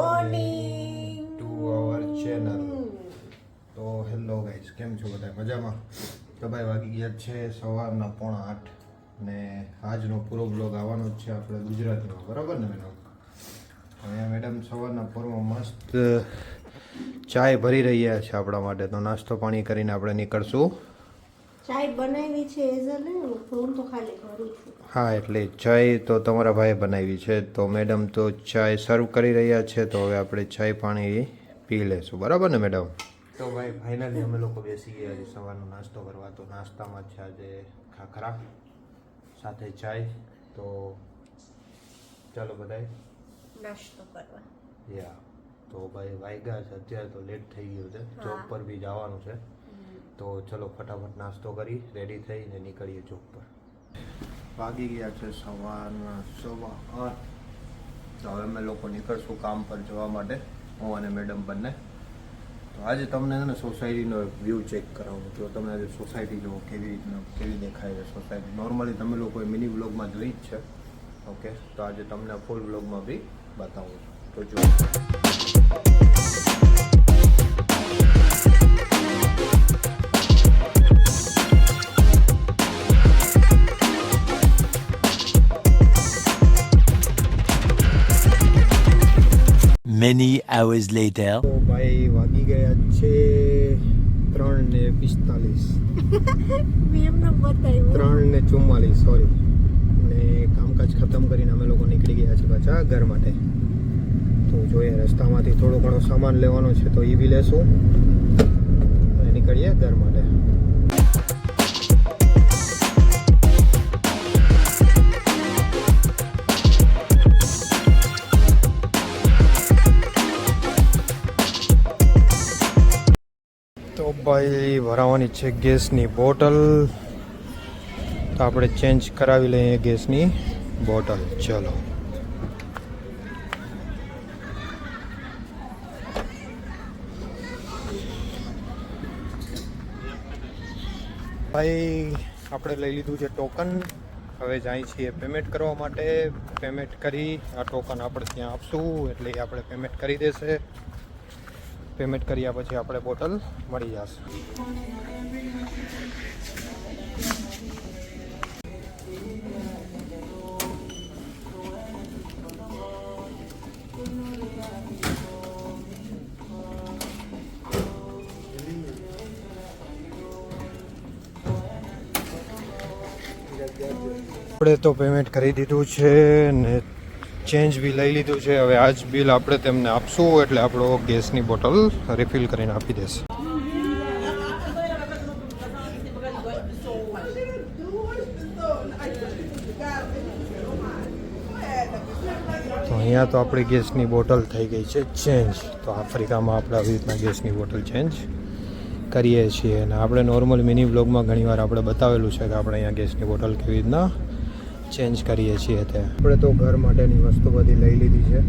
Morning to our channel તો hello guys કેમ છો બધા? મજામાં? તો ભાઈ વાગી ગયા છે, સવારના પોણા આઠ ને આજનો પૂરો બ્લોગ આવવાનો જ છે આપણે ગુજરાતનો બરાબર ને મેડમ? અહીંયા મેડમ સવારના પોરમાં મસ્ત ચાય ભરી રહ્યા છે આપણા માટે. તો નાસ્તો પાણી કરીને આપણે નીકળશું. ચાય બનાવી છે એઝલે હું તો ખાલી કરું છું. હા એટલે ચાય તો તમારા ભાઈએ બનાવી છે. તો મેડમ તો ચાય સર્વ કરી રહ્યા છે તો હવે આપણે ચાય પાણી પી લેશું. બરાબર ને મેડમ? તો ભાઈ ફાઇનલી અમે લોકો બેસી ગયા છે સવારનો નાસ્તો કરવા. તો નાસ્તામાં છે આજે ખાખરા સાથે ચાય. તો ચાલો બધાય. નાસ્તો કરવા. યા તો ભાઈ વાગ્યા છે અત્યારે તો લેટ થઈ ગયું છે. જોબ પર બી જવાનું છે. તો ચલો ફટાફટ નાસ્તો કરી રેડી થઈને નીકળીએ ચોક પર. વાગી ગયા છે સવારના સવા આઠ. તો હવે અમે લોકો નીકળશું કામ પર જવા માટે, હું અને મેડમ બંને. તો આજે તમને છે ને સોસાયટીનો વ્યૂ ચેક કરાવું. તો તમે આજે સોસાયટી જુઓ કેવી રીતના, કેવી દેખાય છે સોસાયટી નોર્મલી તમે લોકોએ મિની બ્લોગમાં જોઈ જ છે. ઓકે તો આજે તમને ફૂલ બ્લોગમાં બી બતાવું છું. તો જુઓ. Hours later. તો ભાઈ વાગી ગયા છે ત્રણ ને પિસ્તાલીસ. ત્રણ ને ચુમ્માલીસ સોરી અને કામકાજ ખતમ કરીને અમે લોકો નીકળી ગયા છે પાછા ઘર માટે. તો જોઈએ રસ્તામાંથી થોડો ઘણો સામાન લેવાનો છે તો એ બી લેશું. અને નીકળીએ ઘર માટે. ભરાવાની છે ગેસની બોટલ. તો આપણે ચેન્જ કરાવી લઈએ ગેસની બોટલ. ચલો. ભાઈ, આપણે લઈ લીધું છે ટોકન. હવે જાય છીએ પેમેન્ટ કરવા માટે. પેમેન્ટ કરી, આ ટોકન આપણે ત્યાં આપશું, એટલે આપણે પેમેન્ટ કરી દેશે. પેમેન્ટ કર્યા પછી આપણે બોટલ મળી જશે. આપણે તો પેમેન્ટ કરી દીધું છે ને ચેન્જ બી લઈ લીધું છે. હવે આજ બિલ આપણે તેમને આપશું, એટલે આપણો ગેસની બોટલ રિફિલ કરીને આપી દેશે. તો અહીંયા તો આપણી ગેસની બોટલ થઈ ગઈ છે ચેન્જ તો આફ્રિકામાં આપણે આવી રીતના ગેસની બોટલ ચેન્જ કરીએ છીએ. અને આપણે નોર્મલ મિની બ્લોગમાં ઘણીવાર આપણે બતાવેલું છે કે આપણે અહીંયા ગેસની બોટલ કેવી રીતના ચેન્જ કરીએ છીએ તે આપણે તો ઘર માટેની વસ્તુ બધી લઈ લીધી છે.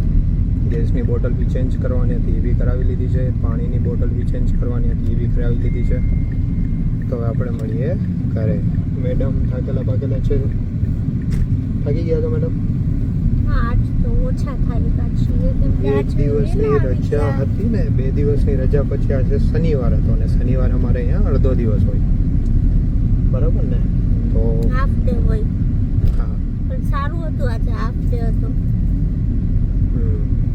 ગેસની બોટલ બી ચેન્જ કરવાની હતી એ બી કરાવી લીધી છે. પાણીની બોટલ બી ચેન્જ કરવાની હતી એ બી કરાવી લીધી છે. તો હવે આપણે મળીએ ઘરે. મેડમ થાકેલા પાકેલા છે? થાકી ગયા તો મેડમ એક દિવસની રજા. હતી ને બે દિવસની રજા પછી આજે શનિવાર હતો ને શનિવારે અમારે અહીંયા અડધો દિવસ હોય. બરાબર ને? તો હાફ ડે હોય. સારું હતું આજે હાફ ડે હતો.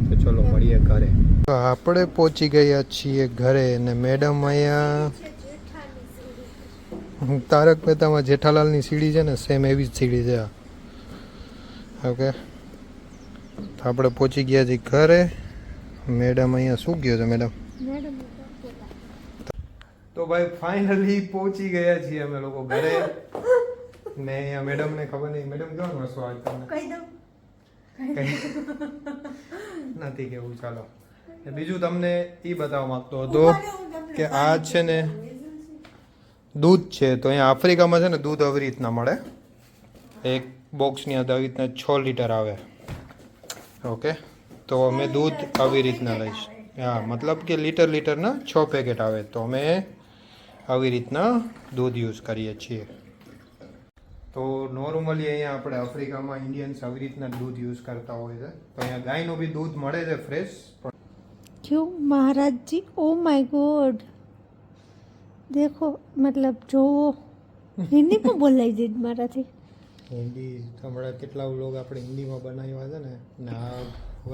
તો ચલો મળીએ ઘરે. આપણે પહોંચી ગયા છીએ ઘરે ને મેડમ અહીંયા તારક મહેતામાં જેઠાલાલની સીડી છે ને સેમ એવી જ સીડી છે. ઓકે તો આપણે પહોંચી ગયા છીએ ઘરે. મેડમ અહીંયા શું ગયો છે મેડમ? મેડમ તો ભાઈ ફાઇનલી પહોંચી ગયા છીએ અમે લોકો ઘરે. ને અહીંયા મેડમને ખબર નહીં. મેડમ કેવાનું હશો આજ તમને? કહી દઉં. નથી કેવું ચાલો. ને બીજું તમને એ બતાવવા માંગતો હતો કે આ છે ને દૂધ છે. તો અહીંયા આફ્રિકામાં છે ને દૂધ આવી રીતના મળે. એક બોક્સની અંદર આવી રીતના છ લીટર આવે. ઓકે? તો અમે દૂધ આવી રીતના લઈશ. હા મતલબ કે લીટર લીટરના છ પેકેટ આવે. તો અમે આવી રીતના દૂધ યુઝ કરીએ છીએ. તો નોર્મલી અહીંયા આપણે આફ્રિકામાં ઇન્ડિયન્સ આવી રીતના દૂધ યુઝ કરતા હોય છે. તો અહીંયા ગાયનું બી દૂધ મળે છે ફ્રેશ પણ ક્યું મહારાજજી ઓ માય ગોડ દેખો મતલબ જોવો હિન્દીમાં બોલાઈ દે મારાથી. હિન્દી હમણાં કેટલા વ્લોગ આપણે હિન્દીમાં બનાવ્યા છે ને ને આ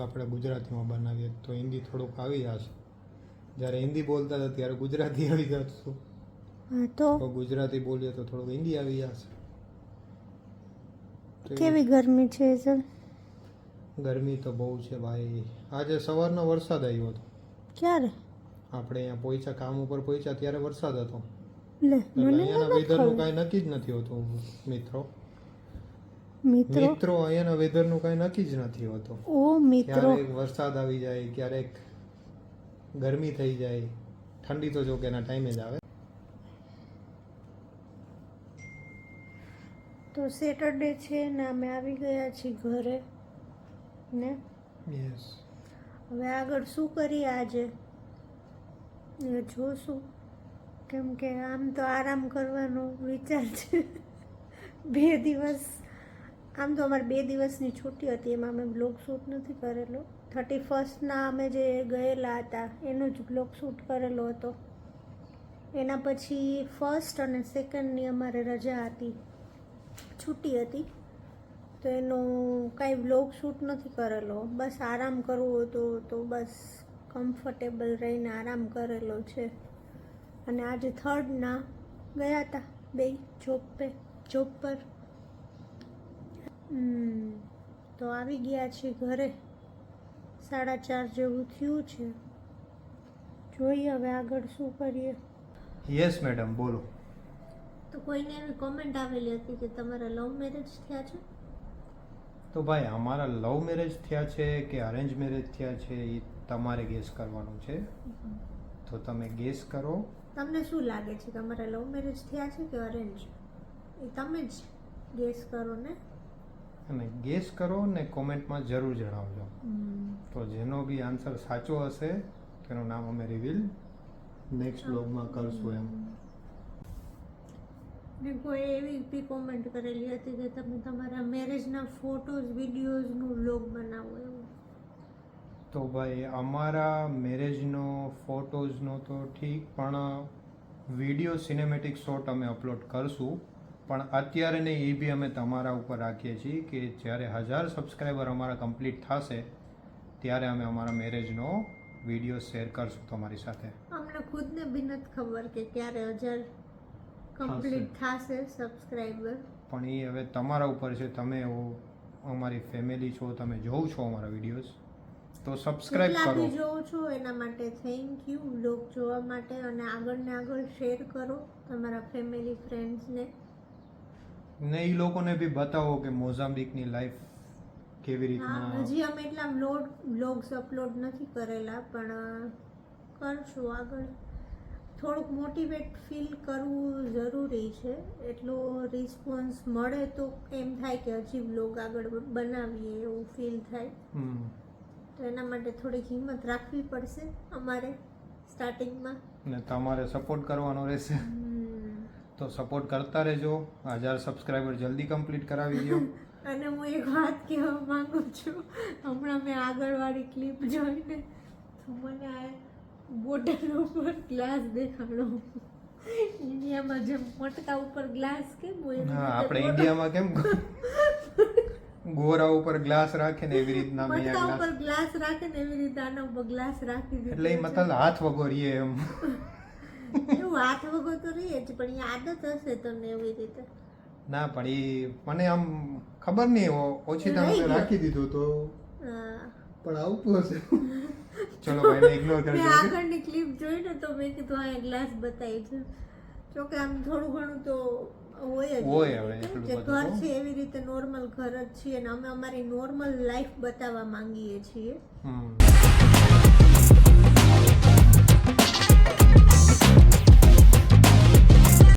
આપણે ગુજરાતીમાં બનાવીએ તો હિન્દી થોડુંક આવી જશે. જ્યારે હિન્દી બોલતા હતા ત્યારે ગુજરાતી આવી જતું તો ગુજરાતી બોલીએ તો થોડુંક હિન્દી આવી જશે. કેવી ગરમી છે સર? ગરમી તો બહુ છે ભાઈ. આજે સવારનો વરસાદ આવ્યો હતો. ક્યારે? આપણે અહીંયા પહોંચ્યા કામ ઉપર પહોંચ્યા ત્યારે વરસાદ હતો. લે મને અહીંયાના વેધરનું કાંઈ નક્કી જ નથી હોતું મિત્રો. મિત્રો? મિત્રો અહીંયાના વેધરનું કાંઈ નક્કી જ નથી હોતું. ઓ મિત્રો. ક્યારેક વરસાદ આવી જાય ક્યારેક ગરમી થઈ જાય. ઠંડી તો જો કે એના ટાઈમે જ આવે. તો સેટરડે છે ને અમે આવી ગયા છીએ ઘરે ને? યસ હવે આગળ શું કરીએ આજે? એ જોશું. કેમ કે આમ તો આરામ કરવાનો વિચાર છે. બે દિવસ આમ તો અમારે બે દિવસની છુટ્ટી હતી એમાં અમે બ્લોગ શૂટ નથી કરેલો. થર્ટી ફર્સ્ટના અમે જે ગયેલા હતા એનો જ બ્લોગ શૂટ કરેલો હતો. એના પછી ફર્સ્ટ અને સેકન્ડની અમારે રજા હતી. છુટ્ટી હતી. તો એનો કાંઈ બ્લોગ શૂટ નથી કરેલો. બસ આરામ કરવો હતો તો બસ કમ્ફર્ટેબલ રહીને આરામ કરેલો છે. અને આજે થર્ડના ગયા હતા બે જોબ પે જોબ પર. તો આવી ગયા છે ઘરે. સાડા ચાર જેવું થયું છે. જોઈએ હવે આગળ શું કરીએ. યસ મેડમ બોલો. તો કોઈને એવી કોમેન્ટ આવેલી હતી કે તમારા લવ મેરેજ થયા છે? તો ભાઈ અમારા લવ મેરેજ થયા છે કે અરેન્જ મેરેજ થયા છે એ તમારે ગેસ કરવાનું છે. તો તમે ગેસ કરો. તમને શું લાગે છે તમારા લવ મેરેજ થયા છે કે અરેન્જ એ તમે જ ગેસ કરો ને? અને ગેસ કરો ને કોમેન્ટમાં જરૂર જણાવજો. તો જેનો બી આન્સર સાચો હશે તેનું નામ અમે રિવીલ નેક્સ્ટ બ્લોગમાં કરશું એમ. ને કોઈ એવી બી કોમેન્ટ કરેલી હતી કે તમે તમારા મેરેજના ફોટોઝ વિડીયોઝનું વ્લોગ બનાવો એવું? તો ભાઈ અમારા મેરેજનો ફોટોઝનો તો ઠીક પણ વીડિયો સિનેમેટિક શોટ અમે અપલોડ કરશું. પણ અત્યારે ને એ બી અમે તમારા ઉપર રાખીએ છીએ કે જ્યારે હજાર સબસ્ક્રાઈબર અમારા કમ્પ્લીટ થશે ત્યારે અમે અમારા મેરેજનો વીડિયો શેર કરશું તમારી સાથે. અમને ખુદને બી નથી ખબર કે ક્યારે હજાર કમ્પ્લીટ થશે સબસ્ક્રાઇબર પણ એ હવે તમારા ઉપર છે તમે એવો અમારી ફેમિલી છો તમે જોવ છો અમારા વિડીયોઝ તો સબસ્ક્રાઇબ કરો. બી છો એના માટે થેન્ક યુ વ્લોગ જોવા માટે અને આગળ ને આગળ શેર કરો તમારા ફેમિલી ફ્રેન્ડ્સને ને. એ લોકોને બી બતાવો કે મોઝામ્બિકની લાઈફ કેવી રીતના. હજી અમે એટલા વ્લોગ વ્લોગ્સ અપલોડ નથી કરેલા પણ કરશું આગળ. થોડુંક મોટિવેટ ફીલ કરવું જરૂરી છે. એટલો રિસ્પોન્સ મળે તો એમ થાય કે હજી બ્લોગ આગળ બનાવીએ એવું ફીલ થાય. હમ. તો એના માટે થોડીક હિંમત રાખવી પડશે અમારે સ્ટાર્ટિંગમાં ને તમારે સપોર્ટ કરવાનો રહેશે. તો સપોર્ટ કરતા રહેજો. હજાર સબસ્ક્રાઈબર જલ્દી કમ્પ્લીટ કરાવી દો. અને હું એક વાત કહેવા માંગુ છું. હમણાં મેં આગળવાળી ક્લિપ જોઈને તો મને આ બોટલ ઉપર ગ્લાસ દેખાડો. ઇન્ડિયામાં જેમ મટકા ઉપર ગ્લાસ કેમ હોય હા આપણે ઇન્ડિયામાં કેમ ગોરા ઉપર ગ્લાસ રાખે ને એવી રીતના મટકા ઉપર ગ્લાસ રાખે ને એવી રીતે આના ઉપર ગ્લાસ રાખી દે એટલે. મતલબ હાથ વગોરીએ એમ. એવું હાથ વગર તો રહીએ જ પણ એ આદત હશે તમને એવી રીતે? ના પણ એ મને આમ ખબર નહીં ઓછી તમે રાખી દીધું તો. પણ આવતું હશે. ચલો ભાઈને ઇગ્નોર મેં કરજો આગળની ક્લિપ જોઈ ને તો મેં કીધું આ ગ્લાસ બતાવી છે. જોકે આમ થોડું ઘણું તો હોય જ. હોય હવે કે ઘર છે એવી રીતે નોર્મલ ઘર જ છીએ અને અમે અમારી નોર્મલ લાઈફ બતાવવા માંગીએ છીએ.